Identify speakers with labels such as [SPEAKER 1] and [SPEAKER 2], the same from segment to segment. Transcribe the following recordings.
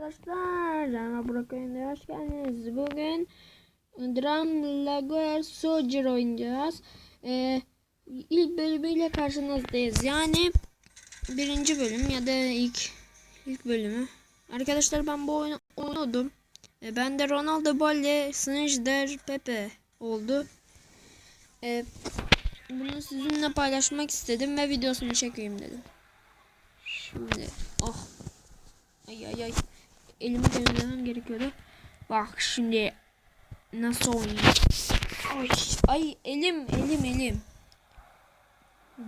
[SPEAKER 1] Arkadaşlar Cana Burak oyununa hoş geldiniz. Bugün Drum Laguer Soldier oynayacağız. Ee, ilk bölümüyle karşınızdayız. Yani birinci bölüm ya da ilk ilk bölümü. Arkadaşlar ben bu oyunu oynadım. Ee, ben de Ronaldo Balle, Snyder, Pepe oldu. Ee, bunu sizinle paylaşmak istedim ve videosunu çekeyim dedim. Şimdi oh Ay ay ay. Elimi temizlemem gerekiyordu. Bak şimdi nasıl oynayayım. Ay, ay elim elim elim.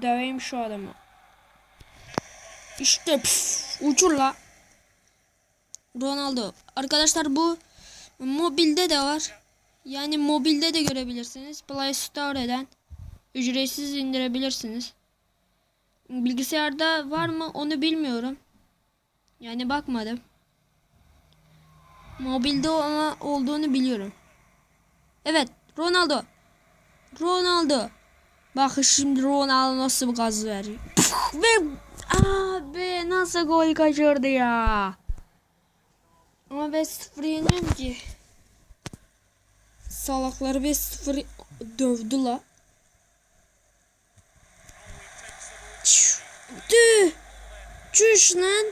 [SPEAKER 1] Döveyim şu adamı. İşte püf, uçur la. Ronaldo. Arkadaşlar bu mobilde de var. Yani mobilde de görebilirsiniz. Play Store'den ücretsiz indirebilirsiniz. Bilgisayarda var mı onu bilmiyorum. Yani bakmadım. Mobilde ama olduğunu biliyorum. Evet Ronaldo. Ronaldo. Bak şimdi Ronaldo nasıl bir gaz veriyor. Ve abi nasıl gol kaçırdı ya. Ama 5-0 yeniyorum ki. Salakları 5-0 dövdü la. Tüh. Çüş lan.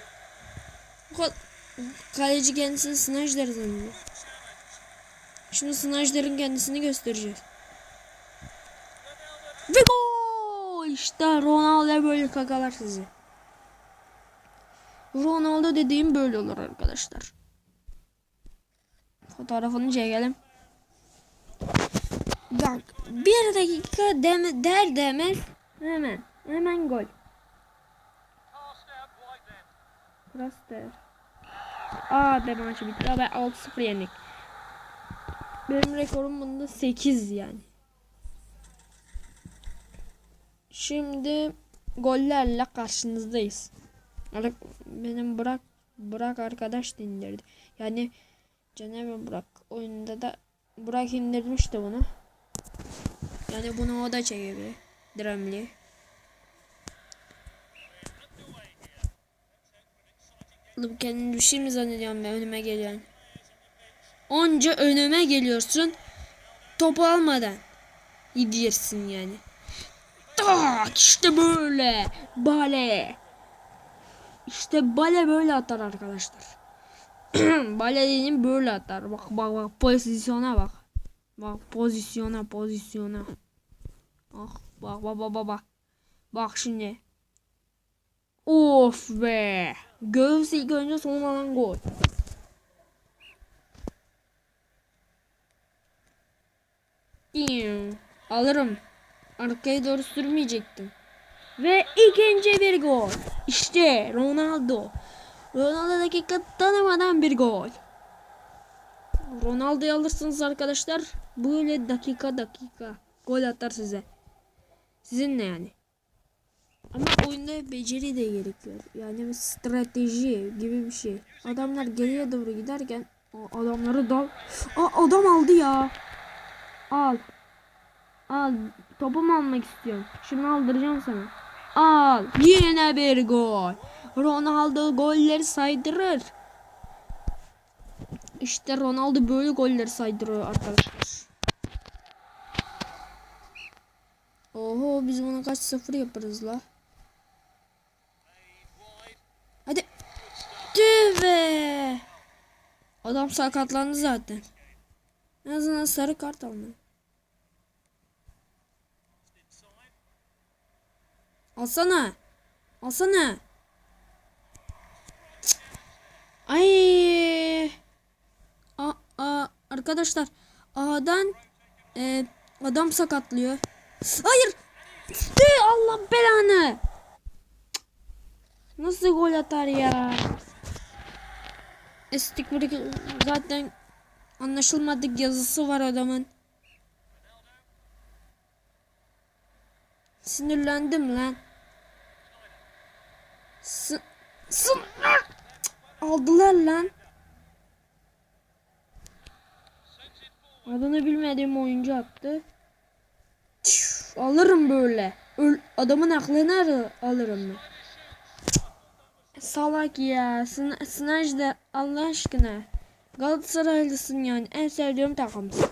[SPEAKER 1] Kaleci kendisini Snyder zannediyor. Şimdi Snyder'ın kendisini göstereceğiz. Ve gol! İşte Ronaldo böyle kakalar sizi. Ronaldo dediğim böyle olur arkadaşlar. Fotoğrafını çekelim. Bak bir dakika deme, der demez hemen hemen gol. Raster. Aa be maçı bitti. Ben 6-0 yendik. Benim rekorum bunda 8 yani. Şimdi gollerle karşınızdayız. Ar- Benim bırak bırak arkadaş da indirdi. Yani Cenevre Burak oyunda da Burak indirmişti bunu. Yani bunu o da çekebilir. Dremli. Oğlum kendini bir şey mi zannediyorum ben önüme geliyorsun. Onca önüme geliyorsun. Topu almadan. Gidiyorsun yani. Tak işte böyle. Bale. İşte bale böyle atar arkadaşlar. bale dediğim böyle atar. Bak bak bak pozisyona bak. Bak pozisyona pozisyona. Bak bak bak bak bak. Bak, şimdi. Of be. Göğüs ilk önce sonradan gol. Diyum. Alırım. Arkaya doğru sürmeyecektim. Ve ikinci bir gol. İşte Ronaldo. Ronaldo dakika tanımadan bir gol. Ronaldo'yu alırsınız arkadaşlar. Böyle dakika dakika gol atar size. Sizinle yani. Ama oyunda beceri de gerekiyor. Yani strateji gibi bir şey. Adamlar geriye doğru giderken o adamları dal. Aa adam aldı ya. Al. Al. Topumu almak istiyorum. Şunu aldıracağım sana. Al. Yine bir gol. Ronaldo golleri saydırır. İşte Ronaldo böyle golleri saydırıyor arkadaşlar. Oho biz buna kaç sıfır yaparız la. Hadi. Tüh be. Adam sakatlandı zaten. En azından sarı kart almadı. Alsana. Alsana. Ay. A, a, arkadaşlar A'dan e, adam sakatlıyor. Hayır. Allah belanı. Nasıl gol atar ya? Estik zaten anlaşılmadık yazısı var adamın. Sinirlendim lan. S S Aldılar lan. Adını bilmediğim oyuncu attı. Tüh, alırım böyle. Öl adamın aklını alırım ben. Salak ya. Sın Sınaj da Allah aşkına. Galatasaraylısın yani. En sevdiğim takımsın.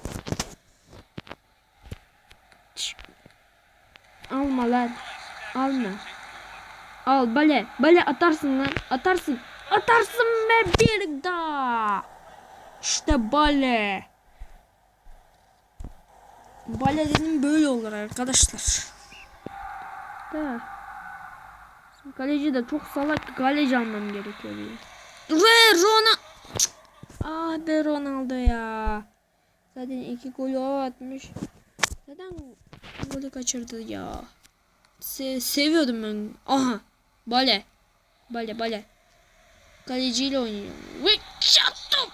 [SPEAKER 1] Şş. Alma lan. Alma. Al bale. Bale atarsın lan. Atarsın. Atarsın ve bir daha. İşte bale. Bale dedim böyle olur arkadaşlar. Da. Kaleci de çok salak kaleci almam gerekiyor diye. Ve Rona... Ah be Ronaldo ya. Zaten iki golü o atmış. Neden golü kaçırdı ya? Se seviyordum ben. Aha. Bale. Bale bale. Kaleciyle oynuyor. Ve çattım.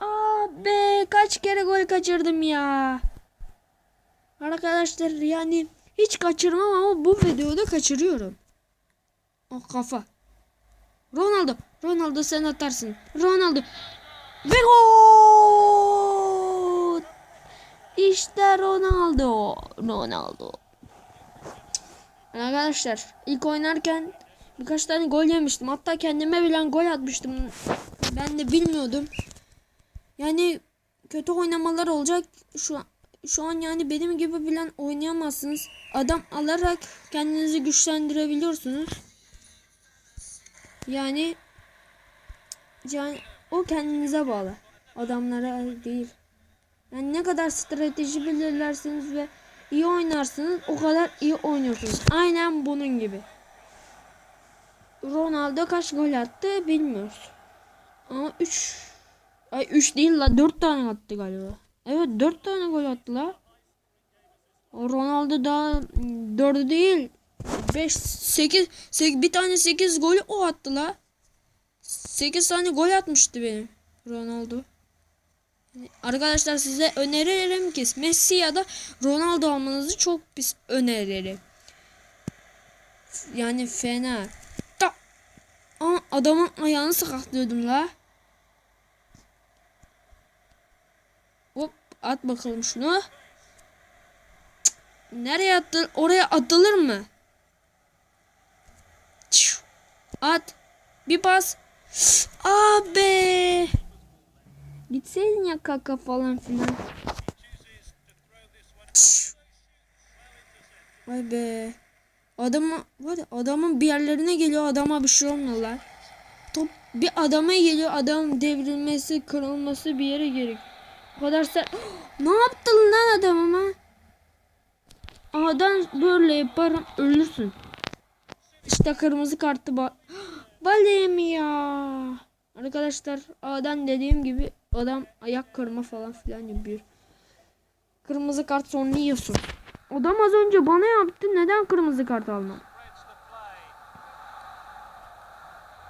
[SPEAKER 1] Ah be kaç kere gol kaçırdım ya. Arkadaşlar yani hiç kaçırmam ama bu videoda kaçırıyorum. O kafa. Ronaldo. Ronaldo sen atarsın. Ronaldo. Ve gol. İşte Ronaldo. Ronaldo. Arkadaşlar ilk oynarken birkaç tane gol yemiştim. Hatta kendime bilen gol atmıştım. Ben de bilmiyordum. Yani kötü oynamalar olacak. Şu an şu an yani benim gibi bilen oynayamazsınız. Adam alarak kendinizi güçlendirebiliyorsunuz. Yani yani o kendinize bağlı. Adamlara değil. Yani ne kadar strateji belirlersiniz ve iyi oynarsınız o kadar iyi oynuyorsunuz. Aynen bunun gibi. Ronaldo kaç gol attı bilmiyoruz. Ama 3 ay 3 değil la 4 tane attı galiba. Evet 4 tane gol attı la. Ronaldo daha 4'ü değil 5 8 8 bir tane 8 golü o attı la. 8 tane gol atmıştı benim Ronaldo. Arkadaşlar size öneririm ki Messi ya da Ronaldo almanızı çok pis öneririm. Yani fena. Da. Aa, adamın ayağını sakatlıyordum la. Hop at bakalım şunu. Nereye attı? Oraya atılır mı? At. Bir pas. Abi. Gitseydin ya kaka falan filan. Vay be. Adamı var adamın bir yerlerine geliyor adama bir şey olmuyor lan. Top bir adama geliyor adam devrilmesi kırılması bir yere gerek. O kadar sen ne yaptın lan adamıma? Adam böyle yaparım ölürsün. İşte kırmızı kartı ba Balem ya. Arkadaşlar adam dediğim gibi adam ayak kırma falan filan yapıyor. Kırmızı kart sonra yiyorsun. Adam az önce bana yaptı. Neden kırmızı kart almam?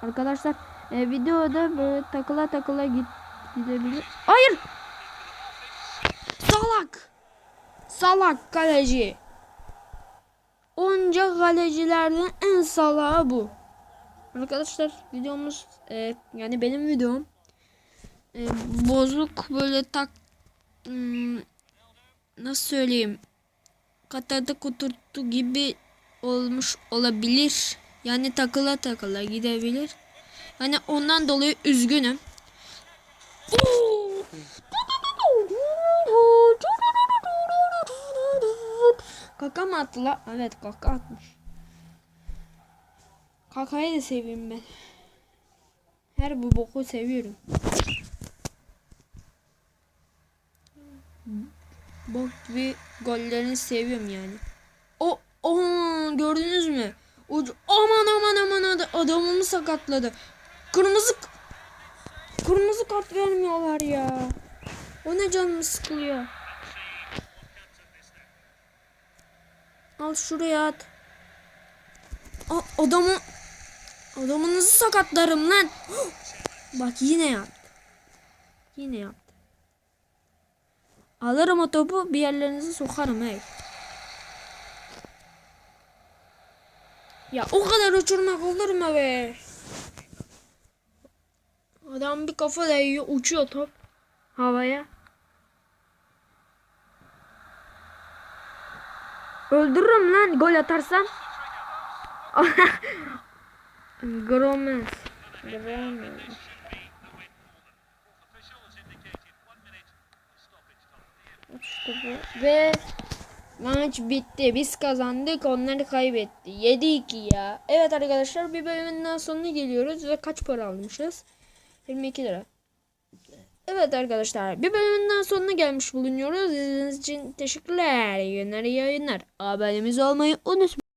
[SPEAKER 1] Arkadaşlar e, videoda böyle takıla takıla git gidebilir. Hayır. Salak. Salak kaleci. Onca kalecilerden en salağı bu. Arkadaşlar videomuz e, yani benim videom e, bozuk böyle tak hmm, nasıl söyleyeyim katada kuturttu gibi olmuş olabilir. Yani takıla takıla gidebilir. Yani ondan dolayı üzgünüm. Kaka mı attı la? Evet kaka atmış. Kakayı da seveyim ben. Her bu boku seviyorum. Bok gibi gollerini seviyorum yani. O, o gördünüz mü? Ucu aman aman aman ad- adamımı sakatladı. Kırmızı kırmızı kart vermiyorlar ya. O ne canımı sıkılıyor. Al şuraya at. A, adamı adamınızı sakatlarım lan. Bak yine yaptı. Yine yaptı. Alırım o topu bir yerlerinizi sokarım hey. Ya o kadar uçurmak olur mu be? Adam bir kafa değiyor uçuyor top havaya. Öldürürüm lan gol atarsam. Gomez. Gomez. Ve maç bitti. Biz kazandık. Onlar kaybetti. 7-2 ya. Evet arkadaşlar bir bölümün daha sonuna geliyoruz. Ve kaç para almışız? 22 lira. Evet arkadaşlar bir bölümün daha sonuna gelmiş bulunuyoruz. İzlediğiniz için teşekkürler. İyi yayınlar. Abonemiz olmayı unutmayın.